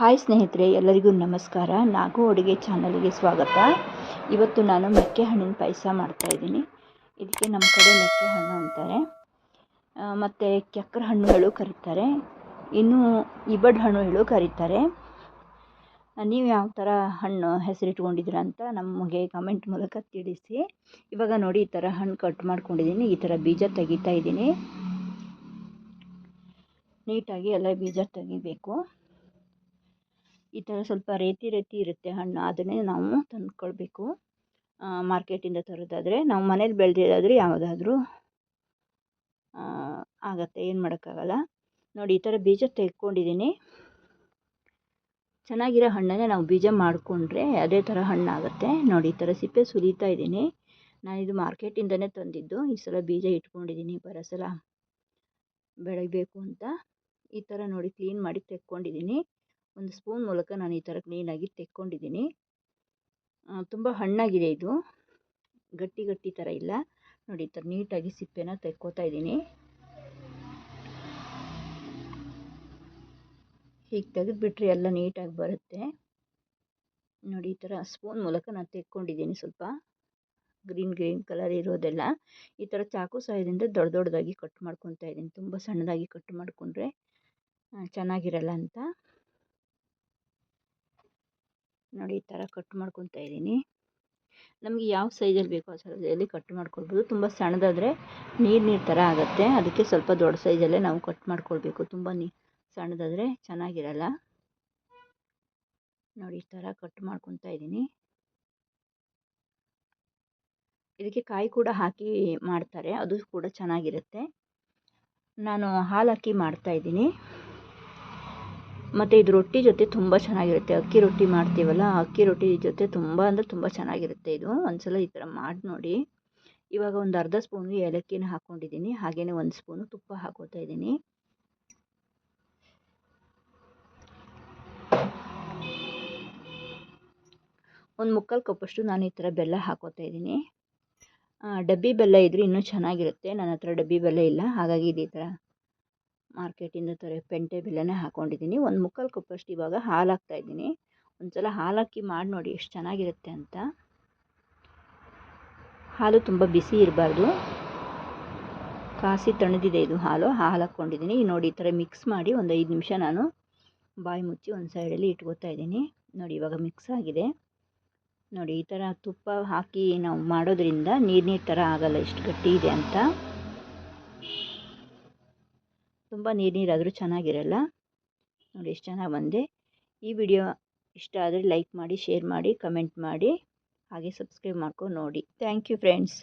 Hi ಸ್ನೇಹಿತರೆ, ಎಲ್ಲರಿಗೂ ನಮಸ್ಕಾರ. ನಾಗು ಅಡುಗೆ ಚಾನಲ್ಗೆ ಸ್ವಾಗತ. ಇವತ್ತು ನಾನು ಮೆಕ್ಕೆ ಹಣ್ಣಿನ ಪಾಯಸ ಮಾಡ್ತಾಯಿದ್ದೀನಿ ಇದಕ್ಕೆ ನಮ್ಮ ಕಡೆ ಮೆಕ್ಕೆ ಹಣ್ಣು ಅಂತಾರೆ. ಮತ್ತು ಕೆಕ್ಕರ ಹಣ್ಣುಗಳು ಕರೀತಾರೆ. ಇನ್ನು ಇಬಡ್ ಹಣ್ಣುಗಳು ಕರೀತಾರೆ. ನೀವು ಯಾವ ಥರ ಹಣ್ಣು ಹೆಸರಿಟ್ಕೊಂಡಿದ್ದೀರ ಅಂತ ನಮಗೆ ಕಮೆಂಟ್ ಮೂಲಕ ತಿಳಿಸಿ. ಇವಾಗ ನೋಡಿ, ಈ ಥರ ಹಣ್ಣು ಕಟ್ ಮಾಡ್ಕೊಂಡಿದ್ದೀನಿ. ಈ ಥರ ಬೀಜ ತೆಗಿತಾ ಇದ್ದೀನಿ. ನೀಟಾಗಿ ಎಲ್ಲ ಬೀಜ ತೆಗಿಬೇಕು. ಈ ಥರ ಸ್ವಲ್ಪ ರೇತಿ ರೇತಿ ಇರುತ್ತೆ ಹಣ್ಣು, ಅದನ್ನೇ ನಾವು ತಂದ್ಕೊಳ್ಬೇಕು. ಮಾರ್ಕೆಟಿಂದ ತರೋದಾದರೆ, ನಾವು ಮನೇಲಿ ಬೆಳೆದಿದ್ದಾದರೆ ಯಾವುದಾದ್ರೂ ಆಗತ್ತೆ, ಏನು ಮಾಡೋಕ್ಕಾಗಲ್ಲ. ನೋಡಿ, ಈ ಥರ ಬೀಜ ತೆಕ್ಕೊಂಡಿದ್ದೀನಿ ಚೆನ್ನಾಗಿರೋ ಹಣ್ಣನ್ನೇ ನಾವು ಬೀಜ ಮಾಡಿಕೊಂಡ್ರೆ ಅದೇ ಥರ ಹಣ್ಣಾಗುತ್ತೆ. ನೋಡಿ, ಈ ಥರ ಸಿಪ್ಪೆ ಸುಲಿತಾ ಇದ್ದೀನಿ. ನಾನಿದು ಮಾರ್ಕೆಟಿಂದನೇ ತಂದಿದ್ದು, ಈ ಸಲ ಬೀಜ ಇಟ್ಕೊಂಡಿದ್ದೀನಿ, ಬರೋ ಸಲ ಬೆಳಿಬೇಕು ಅಂತ. ಈ ಥರ ನೋಡಿ ಕ್ಲೀನ್ ಮಾಡಿ ತೆಕ್ಕೊಂಡಿದ್ದೀನಿ ಒಂದು ಸ್ಪೂನ್ ಮೂಲಕ ನಾನು ಈ ಥರ ಕ್ಲೀನಾಗಿ ತೆಕ್ಕೊಂಡಿದ್ದೀನಿ. ತುಂಬ ಹಣ್ಣಾಗಿದೆ ಇದು. ಗಟ್ಟಿ ಗಟ್ಟಿ ಥರ ಇಲ್ಲ. ನೋಡಿ, ಈ ಥರ ನೀಟಾಗಿ ಸಿಪ್ಪೆನ ತೆಕ್ಕೋತಾ ಇದ್ದೀನಿ. ಹೀಗೆ ತೆಗೆದುಬಿಟ್ರೆ ಎಲ್ಲ ನೀಟಾಗಿ ಬರುತ್ತೆ. ನೋಡಿ, ಈ ಥರ ಸ್ಪೂನ್ ಮೂಲಕ ನಾನು ತೆಕ್ಕೊಂಡಿದ್ದೀನಿ ಸ್ವಲ್ಪ. ಗ್ರೀನ್ ಗ್ರೀನ್ ಕಲರ್ ಇರೋದೆಲ್ಲ. ಈ ಥರ ಚಾಕು ಸಹಾಯದಿಂದ ದೊಡ್ಡ ದೊಡ್ಡದಾಗಿ ಕಟ್ ಮಾಡ್ಕೊತಾ ಇದ್ದೀನಿ. ತುಂಬ ಸಣ್ಣದಾಗಿ ಕಟ್ ಮಾಡಿಕೊಂಡ್ರೆ ಚೆನ್ನಾಗಿರಲ್ಲ ಅಂತ. ನೋಡಿ ಈ ಥರ ಕಟ್ ಮಾಡ್ಕೊತಾ ಇದ್ದೀನಿ. ನಮಗೆ ಯಾವ ಸೈಜಲ್ಲಿ ಬೇಕೋ ಆ ಸೈಜಲ್ಲಿ ಕಟ್ ಮಾಡ್ಕೊಳ್ಬೋದು. ತುಂಬ ಸಣ್ಣದಾದರೆ ನೀರು ನೀರು ಥರ ಆಗುತ್ತೆ. ಅದಕ್ಕೆ ಸ್ವಲ್ಪ ದೊಡ್ಡ ಸೈಜಲ್ಲೇ ನಾವು ಕಟ್ ಮಾಡ್ಕೊಳ್ಬೇಕು. ತುಂಬ ನೀ, ಸಣ್ಣದಾದರೆ ಚೆನ್ನಾಗಿರಲ್ಲ. ನೋಡಿ ಈ ಥರ ಕಟ್ ಮಾಡ್ಕೊತಾ ಇದ್ದೀನಿ. ಇದಕ್ಕೆ ಕಾಯಿ ಕೂಡ ಹಾಕಿ ಮಾಡ್ತಾರೆ. ಅದು ಕೂಡ ಚೆನ್ನಾಗಿರುತ್ತೆ. ನಾನು ಹಾಲು ಹಾಕಿ ಮಾಡ್ತಾಯಿದ್ದೀನಿ ಮತ್ತು ಇದು ರೊಟ್ಟಿ ಜೊತೆ ತುಂಬ ಚೆನ್ನಾಗಿರುತ್ತೆ. ಅಕ್ಕಿ ರೊಟ್ಟಿ ಮಾಡ್ತೀವಲ್ಲ ಅಕ್ಕಿ ರೊಟ್ಟಿ ಜೊತೆ ತುಂಬ ಅಂದರೆ ತುಂಬ ಚೆನ್ನಾಗಿರುತ್ತೆ ಇದು. ಒಂದ್ಸಲ ಈ ಥರ ಮಾಡಿ ನೋಡಿ. ಇವಾಗ ಒಂದು ಅರ್ಧ ಸ್ಪೂನು ಏಲಕ್ಕಿನ ಹಾಕ್ಕೊಂಡಿದ್ದೀನಿ ಹಾಗೆಯೇ ಒಂದು ಸ್ಪೂನು ತುಪ್ಪ ಹಾಕೋತಾ ಇದ್ದೀನಿ. ಒಂದು ಮುಕ್ಕಾಲು ಕಪ್ಪಷ್ಟು ನಾನು ಈ ಥರ ಬೆಲ್ಲ ಹಾಕೋತಾ ಇದ್ದೀನಿ. ಡಬ್ಬಿ ಬೆಲ್ಲ ಇದ್ದರೆ ಇನ್ನೂ ಚೆನ್ನಾಗಿರುತ್ತೆ. ನನ್ನ ಹತ್ರ ಡಬ್ಬಿ ಬೆಲ್ಲ ಇಲ್ಲ. ಹಾಗಾಗಿ ಇದೇ ಥರ ಮಾರ್ಕೆಟಿಂದ ತರ ಪೆಂಟೆ ಬೆಲ್ಲನೇ ಹಾಕ್ಕೊಂಡಿದ್ದೀನಿ ಒಂದು ಮುಕ್ಕಾಲು ಕಪ್ಪಷ್ಟು ಇವಾಗ ಹಾಲು ಹಾಕ್ತಾಯಿದ್ದೀನಿ ಒಂದು ಸಲ ಹಾಕಿ ಮಾಡಿ ನೋಡಿ ಎಷ್ಟು ಚೆನ್ನಾಗಿರುತ್ತೆ ಅಂತ. ಹಾಲು ತುಂಬ ಬಿಸಿ ಇರಬಾರ್ದು. ಕಾಸಿ ತಣದಿದೆ ಇದು ಹಾಲು. ಹಾಲು ಹಾಕ್ಕೊಂಡಿದ್ದೀನಿ. ನೋಡಿ ಈ ಥರ ಮಿಕ್ಸ್ ಮಾಡಿ ಒಂದು ಐದು ನಿಮಿಷ ನಾನು ಬಾಯಿ ಮುಚ್ಚಿ ಒಂದು ಸೈಡಲ್ಲಿ ಇಟ್ಕೋತಾ ಇದ್ದೀನಿ. ನೋಡಿ ಇವಾಗ ಮಿಕ್ಸ್ ಆಗಿದೆ. ನೋಡಿ ಈ ಥರ ತುಪ್ಪ ಹಾಕಿ ನಾವು ಮಾಡೋದ್ರಿಂದ ನೀರು ನೀರು ಥರ ಆಗಲ್ಲ. ಎಷ್ಟು ಗಟ್ಟಿ ಇದೆ ಅಂತ. ತುಂಬ ನೀರು ನೀರಾದರೂ ಚೆನ್ನಾಗಿರಲ್ಲ. ನೋಡಿ ಎಷ್ಟು ಚೆನ್ನಾಗಿ ಬಂದೆ ಈ ವಿಡಿಯೋ ಇಷ್ಟ ಆದರೆ ಲೈಕ್ ಮಾಡಿ, ಶೇರ್ ಮಾಡಿ, ಕಮೆಂಟ್ ಮಾಡಿ, ಹಾಗೆ ಸಬ್ಸ್ಕ್ರೈಬ್ ಮಾಡ್ಕೊಂಡು ನೋಡಿ. Thank you friends.